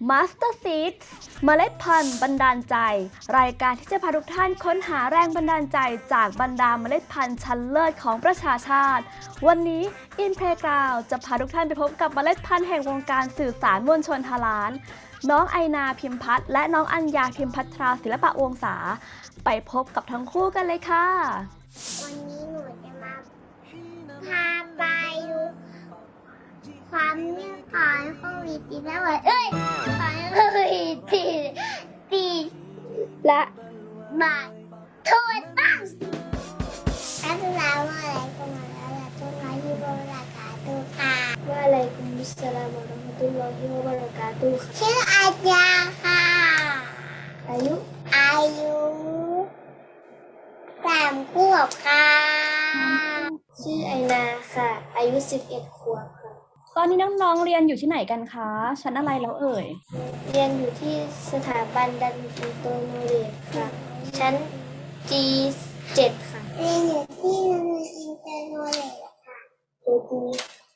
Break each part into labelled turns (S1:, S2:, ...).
S1: Master Seeds เมล็ดพันธุ์บันดาลใจ รายการที่จะพาทุกท่านค้นหาแรงบันดาลใจจากบรรดาเมล็ดพันธุ์ชั้นเลิศของประชาชาติ วันนี้อินเพกาวจะพาทุกท่านไปพบกับเมล็ดพันธุ์แห่งวงการสื่อสารมวลชนฮาลานน้องไอนาพิมพัฒและน้องอัญญาพิมพัทราศิลปะวงศาไปพบกับทั้งคู่กันเลยค่ะ
S2: วันนี้หนูจะมาพา ความเงียบของโควิดที่แล้วเอ้ยของโควิดที่ตีและบาทถูกต้องอัสลามุอะลัยกุมวะเราะตุลลอฮิวะบะเราะกาตุค่ะ
S3: วะอะลัยกุมุสสลามวะเราะห์มะตุลลอฮิวะบะเราะกาตุค่ะ
S2: ชื่ออาจารย์ค่ะ
S3: อายุ
S2: อายุสามขวบค่ะ
S3: ชื่อไอนาค่ะ อายุ11ขวบ
S1: ตอนนี้น้องๆเรียนอยู่ที่ไหนกันคะชั้นอะไรแล้วเอ่ย
S3: เรียนอยู่ที่สถาบันดันอินโตโนเรตค่ะ ชั้น G7 ค่ะ
S2: เรียนอยู่ที่โรงเรียนอินเตอร์โนเลตค่ะ
S3: ตัวดี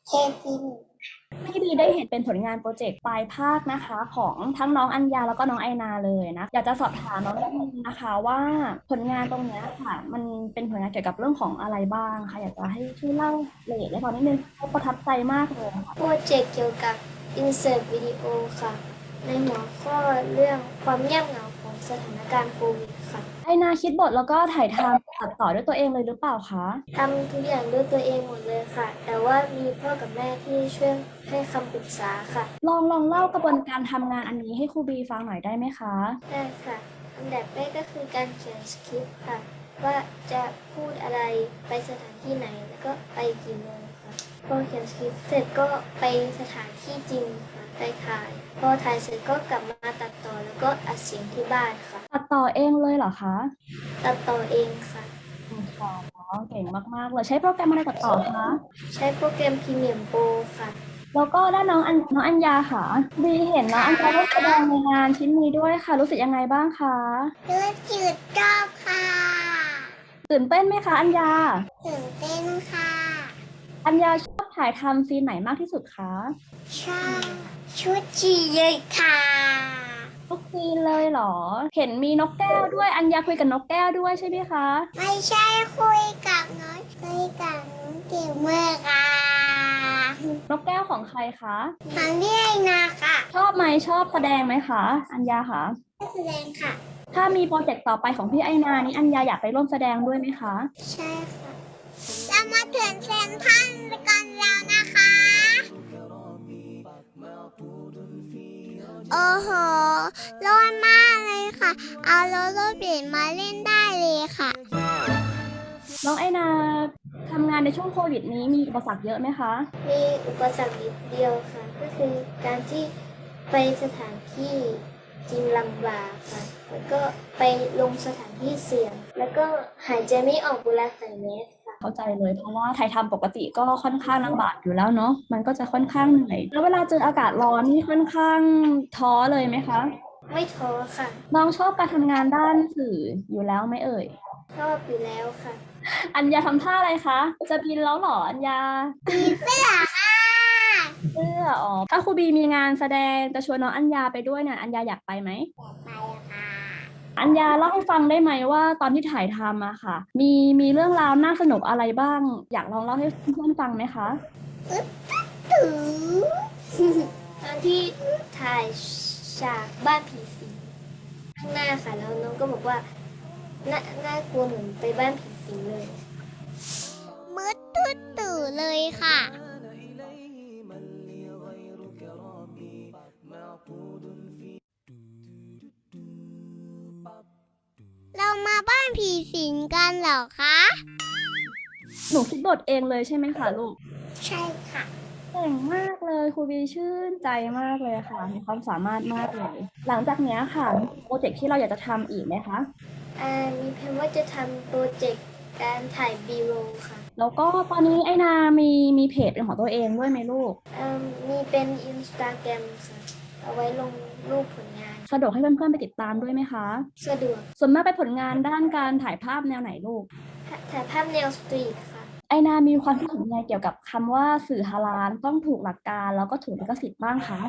S2: เคปีหนึ่ง
S1: พี่บีได้เห็นเป็นผลงานโปรเจกต์ปลายภาคนะคะ ของทั้งน้องอัญญาแล้วก็น้องไอนาเลยนะ อยากจะสอบถามน้องนิดนึงนะคะว่าผลงานตรงนี้ค่ะ มันเป็นผลงานเกี่ยวกับเรื่องของอะไรบ้างคะอยากจะให้ช่วยเล่าละเอียดให้ฟังนิดนึงเพราะประทับใจมากเลยค่ะ
S3: โปรเจกต์เกี่ยวกับ Insert Video ค่ะ ในหัวข้อเรื่องความเงียบเหงาของสถานการณ์โควิด
S1: ไอนาคิดบทแล้วก็ถ่ายทำตัดต่อด้วยตัวเองเลยหรือเปล่าคะ
S3: ทำทุกอย่างด้วยตัวเองหมดเลยค่ะ แต่ว่ามีพ่อกับแม่ที่ช่วยให้คำปรึกษาค่ะ
S1: ลองลองเล่ากระบวนการทำงานอันนี้ให้ครูบีฟังหน่อยได้ไหมคะ
S3: ได้ค่ะอันดับแรกก็คือการเขียนสคริปต์ค่ะ ว่าจะพูดอะไรไปสถานที่ไหนแล้วก็ไปกี่โมงค่ะพอเขียนสคริปต์เสร็จก็ไปสถานที่จริงค่ะไปถ่าย พอถ่ายเสร็จก็กลับมาตัดต่อแล้วก็อัดเสียงที่บ้านค่ะ
S1: ตัดต่อเองเลยเหรอคะ
S3: ตัดต่อเองค่ะ
S1: อืมค่ะอ๋อเก่งมากๆเลยใช้โปรแกรมอะไรตัดต่อคะ
S3: ใช้โปรแกรม Premiere Pro ค่ะ
S1: แล้วก็ด้านน้องอันน้องอัญญาค่ะบีเห็นน้องอัญญาได้แสดงในงานชิ้นนี้ด้วยค่ะ รู้สึกยังไงบ้างคะ
S2: รู้จืดชอบค่ะ
S1: ตื่นเต้นไหมคะอัญญา
S2: ตื่นเต้นค่ะ
S1: อัญญาชอบถ่ายทำซีนไหนมากที่สุดคะ
S2: ชอบชุดจีเลยค่ะ
S1: ทุกซีนเลยเหรอ เห็นมีนกแก้วด้วย อัญญาคุยกับนกแก้วด้วยใช่ไหมคะ
S2: ไม่ใช่คุยกับน้องคุยกับน้องเกี่ยวเมื่อค่ะ
S1: นกแก้วของใครคะ
S2: ทางที่ไอนาค่ะ
S1: ชอบไหมชอบแสดงไหมคะ อัญญาคะ
S2: แสดงค่ะ
S1: ถ้ามีโปรเจกต์ต่อไปของพี่ไอนานี้อัญญาอยากไปร่วมแสดงด้วยไหมคะ
S2: ใช่ค่ะเรามาถึงเซนทรันกันแล้วนะคะ โอ้โห ร้อนมากเลยค่ะ เอารถรถเปลี่ยนมาเล่นได้เลยค่ะ
S1: น้องไอนาทำงานในช่วงโควิดนี้มีอุปสรรคเยอะไหมคะ
S3: มีอุปสรรคนิดเดียวค่ะ ก็คือการที่ไปสถานที่จริงลำบากค่ะ แล้วก็ไปลงสถานที่เสี่ยง แล้วก็หายใจไม่ออกเวลาใส่แมสค่ะ
S1: เข้าใจเลย เพราะว่าไทยทำปกติก็ค่อนข้างลำบากอยู่แล้วเนาะมันก็จะค่อนข้างเหนื่อยแล้วเวลาเจออากาศร้อนนี่ค่อนข้างท้อเลยไหมคะ
S3: ไม่ท้อค่ะ
S1: น้องชอบการทำงานด้านสื่ออยู่แล้วไหมเอ่ย
S3: ชอบอยู่แล้วค่ะ
S1: อัญญาทำท่าอะไรคะ จะบินแล้วเหรออัญญา
S2: เสื้อค่ะ
S1: เสื้ออ๋อถ้าครูบีมีงานแสดงจะชวนน้องอัญญาไปด้วยเนี่ยอัญญาอยากไปไหม
S2: ไปค่ะ
S1: อัญญาเล่าให้ฟังได้ไหมว่าตอนที่ถ่ายทำอะค่ะ มีมีเรื่องราวน่าสนุกอะไรบ้าง อยากลองเล่าให้เพื่อนๆฟังไหมคะ
S2: ถือ
S3: ตอนที่ถ่ายฉากบ้านผีสิงข้างหน้าค่ะแล้วน้องก็บอกว่าน่าน่ากลัวเหมือนไปบ้านผีสิงเลย
S2: บ้านผีสิงกันเหรอคะ
S1: หนูคิดบทเองเลยใช่ไหมคะลูก
S2: ใช่ค่ะ
S1: เก่งมากเลยครูบีชื่นใจมากเลยค่ะ มีความสามารถมากเลย หลังจากเนี้ยค่ะโปรเจกต์ที่เราอยากจะทำอีกไหมคะ
S3: อ่ามีแผนว่าจะทำโปรเจกต์การถ่ายบีโรค่ะ
S1: แล้วก็ตอนนี้ไอนา มีมีเพจเป็นของตัวเองด้วยไหมลูก
S3: อ่ามีเป็นอินสตาแกรมค่ะ เอาไว้ลงรูปผลงาน
S1: สะดวกให้เพื่อนๆไปติดตามด้วยไหมคะ
S3: สะดวก
S1: ส่วนมากไปนผลงานด้านการถ่ายภาพแนวไหนลูก
S3: ถ่ายภาพแนวสตรีทค่ะ
S1: ไอนามีความคิดเห็นยังไงเกี่ยวกับคำว่าสื่อฮาลาลต้องถูกหลักการแล้วก็ถูกลิขสิทธิ์บ้างคะ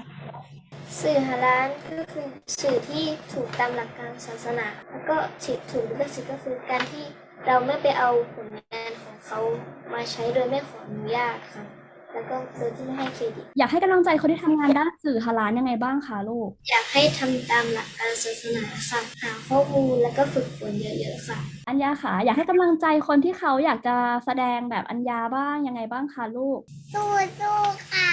S2: ส
S3: สื่อฮาลาลก็คือสื่อที่ถูกตามหลักการศาสนา แล้วก็ถูกถูกลิขสิทธิ์ก็คือการที่เราไม่ไปเอาผลงานของเขามาใช้โดยไม่ขออนุญาตค่ะ แล้วก็โดยที่ไม่ให้เครดิต
S1: อยากให้กำลังใจคนที่ทำงานด้านสื่อฮาลาลยังไงบ้างคะลูก
S3: อยากให้ทำตามหลักการศาสนาค่ะ หาข้อมูลแล้วก็ฝึกฝนเยอะๆค่ะ
S1: อัญญาค่ะ อยากให้กำลังใจคนที่เขาอยากจะแสดงแบบอัญญาบ้างยังไงบ้างคะลูก
S2: สู้สู้ๆค่ะ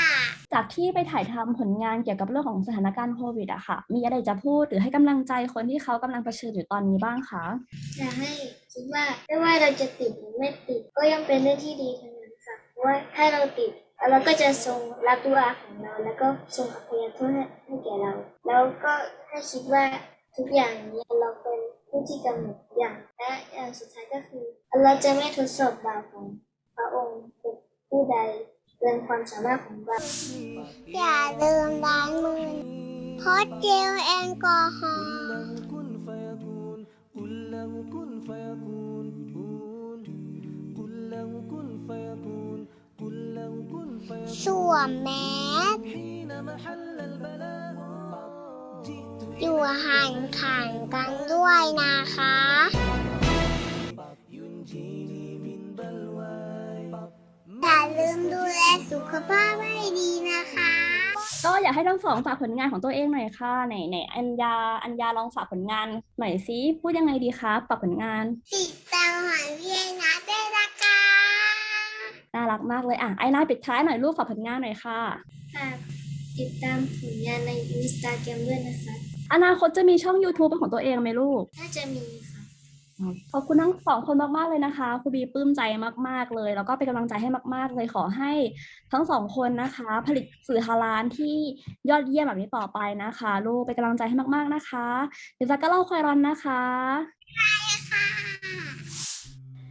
S1: จากที่ไปถ่ายทำผลงานเกี่ยวกับเรื่องของสถานการณ์โควิดอะค่ะ มีอะไรจะพูดหรือให้กำลังใจคนที่เขากำลังเผชิญอยู่ตอนนี้บ้างคะ
S3: อยากให้คิดว่าไม่ว่าเราจะติดหรือไม่ติดก็ยังเป็นเรื่องที่ดีทั้งนั้นค่ะเพราะว่าถ้าเราติด เราก็จะทรงรับดุอาของเรา แล้วก็ทรงอภัยโทษให้ให้แก่เรา แล้วก็ให้คิดว่าทุกอย่างนี้เราเป็นผู้ที่กำหนดอย่าง และอย่างสุดท้ายก็คือ เราจะไม่ทดสอบบาปของพระองค์เป็นผู้ใดเกินความสามารถของเรา
S2: อย่าลืมล้างมือพดเจลแอลกอฮอล์ สวมแมสอยู่ห่างขังกันด้วยนะคะ อย่าลืมดูแลสุขภาพให้ดีนะคะ
S1: ก็อยากให้ทั้งสองฝากผลงานของตัวเองหน่อยค่ะไหนไหนอัญญาอัญญาลองฝากผลงานหน่อยซิพูดยังไงดีคะฝากผลงาน
S2: ติดตาม
S1: รักมากเลยอะไอ้นาปิดท้ายหน่อยลูกฝากผลงานหน่อยค่ะ
S3: ฝากติดตามผลงานในอินสตาแกรมด้วยนะคะ
S1: อนาคตจะมีช่อง YouTube เป็นของตัวเองไหมลูก
S3: น่าจะมีค่ะ
S1: ขอบคุณทั้งสองคนมากๆเลยนะคะครูบีปลื้มใจมากๆเลย แล้วก็เป็นกำลังใจให้มาก ๆ เลยขอให้ทั้งสองคนนะคะ ผลิตสื่อฮาลาลที่ยอดเยี่ยมแบบนี้ต่อไปนะคะ ลูกเป็นกำลังใจให้มากๆนะคะเดี๋ยวจะก็เล่าคอยรอนนะคะ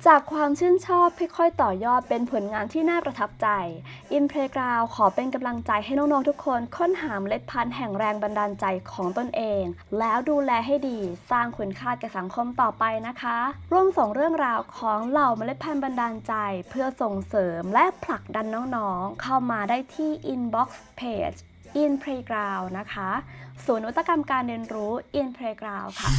S1: จากความชื่นชอบค่อยๆต่อยอดเป็นผลงานที่น่าประทับใจ อินเพลกราวขอเป็นกำลังใจให้น้องๆทุกคนค้นหาเมล็ดพันธุ์แห่งแรงบันดาลใจของตนเอง แล้วดูแลให้ดีสร้างคุณค่าแก่สังคมต่อไปนะคะ ร่วมส่งเรื่องราวของเหล่าเมล็ดพันธุ์บันดาลใจ เพื่อส่งเสริมและผลักดันน้องๆ เข้ามาได้ที่ inbox page in playground นะคะศูนย์นวัตกรรมการเรียนรู้ in playground ค่ะ